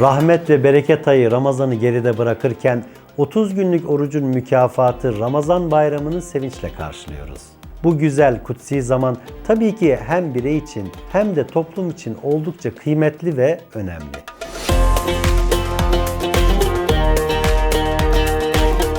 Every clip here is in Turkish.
Rahmet ve bereket ayı Ramazan'ı geride bırakırken 30 günlük orucun mükafatı Ramazan bayramını sevinçle karşılıyoruz. Bu güzel kutsi zaman tabii ki hem birey için hem de toplum için oldukça kıymetli ve önemli.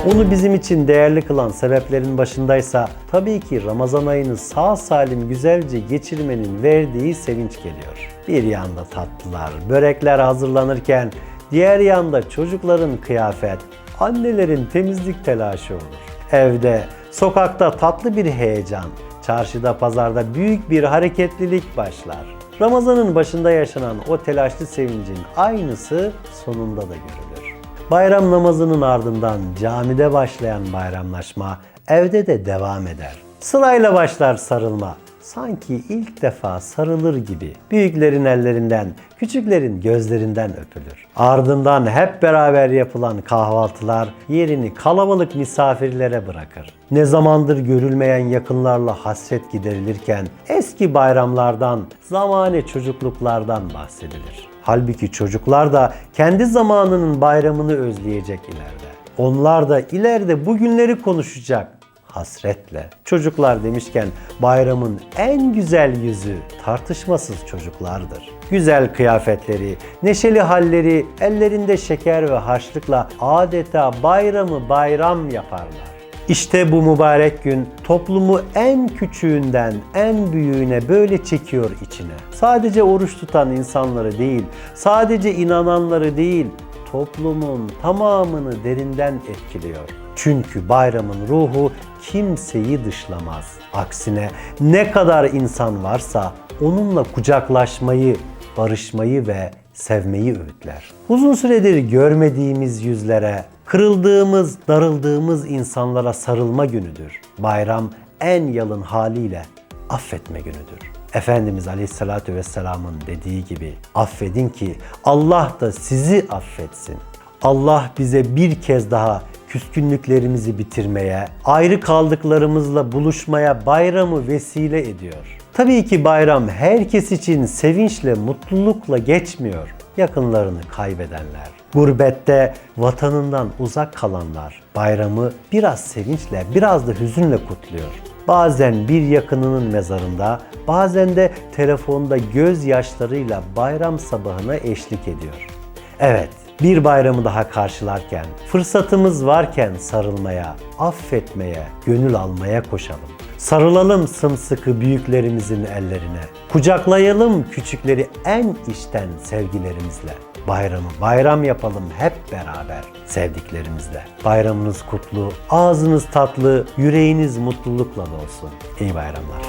Onu bizim için değerli kılan sebeplerin başındaysa tabii ki Ramazan ayını sağ salim güzelce geçirmenin verdiği sevinç geliyor. Bir yanda tatlılar, börekler hazırlanırken diğer yanda çocukların kıyafet, annelerin temizlik telaşı olur. Evde, sokakta tatlı bir heyecan, çarşıda pazarda büyük bir hareketlilik başlar. Ramazanın başında yaşanan o telaşlı sevincin aynısı sonunda da görülür. Bayram namazının ardından camide başlayan bayramlaşma evde de devam eder. Sırayla başlar sarılma. Sanki ilk defa sarılır gibi. Büyüklerin ellerinden, küçüklerin gözlerinden öpülür. Ardından hep beraber yapılan kahvaltılar yerini kalabalık misafirlere bırakır. Ne zamandır görülmeyen yakınlarla hasret giderilirken eski bayramlardan, zamane çocukluklardan bahsedilir. Halbuki çocuklar da kendi zamanının bayramını özleyecek ileride. Onlar da ileride bugünleri konuşacak hasretle. Çocuklar demişken bayramın en güzel yüzü tartışmasız çocuklardır. Güzel kıyafetleri, neşeli halleri, ellerinde şeker ve harçlıkla adeta bayramı bayram yaparlar. İşte bu mübarek gün toplumu en küçüğünden en büyüğüne böyle çekiyor içine. Sadece oruç tutan insanları değil, sadece inananları değil, toplumun tamamını derinden etkiliyor. Çünkü bayramın ruhu kimseyi dışlamaz. Aksine ne kadar insan varsa onunla kucaklaşmayı, barışmayı ve sevmeyi öğütler. Uzun süredir görmediğimiz yüzlere, kırıldığımız, darıldığımız insanlara sarılma günüdür. Bayram en yalın haliyle affetme günüdür. Efendimiz Aleyhisselatü Vesselam'ın dediği gibi affedin ki Allah da sizi affetsin. Allah bize bir kez daha küskünlüklerimizi bitirmeye, ayrı kaldıklarımızla buluşmaya bayramı vesile ediyor. Tabii ki bayram herkes için sevinçle, mutlulukla geçmiyor. Yakınlarını kaybedenler, gurbette vatanından uzak kalanlar bayramı biraz sevinçle, biraz da hüzünle kutluyor. Bazen bir yakınının mezarında, bazen de telefonda gözyaşlarıyla bayram sabahına eşlik ediyor. Evet, bir bayramı daha karşılarken, fırsatımız varken sarılmaya, affetmeye, gönül almaya koşalım. Sarılalım sımsıkı büyüklerimizin ellerine. Kucaklayalım küçükleri en içten sevgilerimizle bayramı bayram yapalım hep beraber sevdiklerimizle. Bayramınız kutlu, ağzınız tatlı, yüreğiniz mutlulukla dolsun. İyi bayramlar.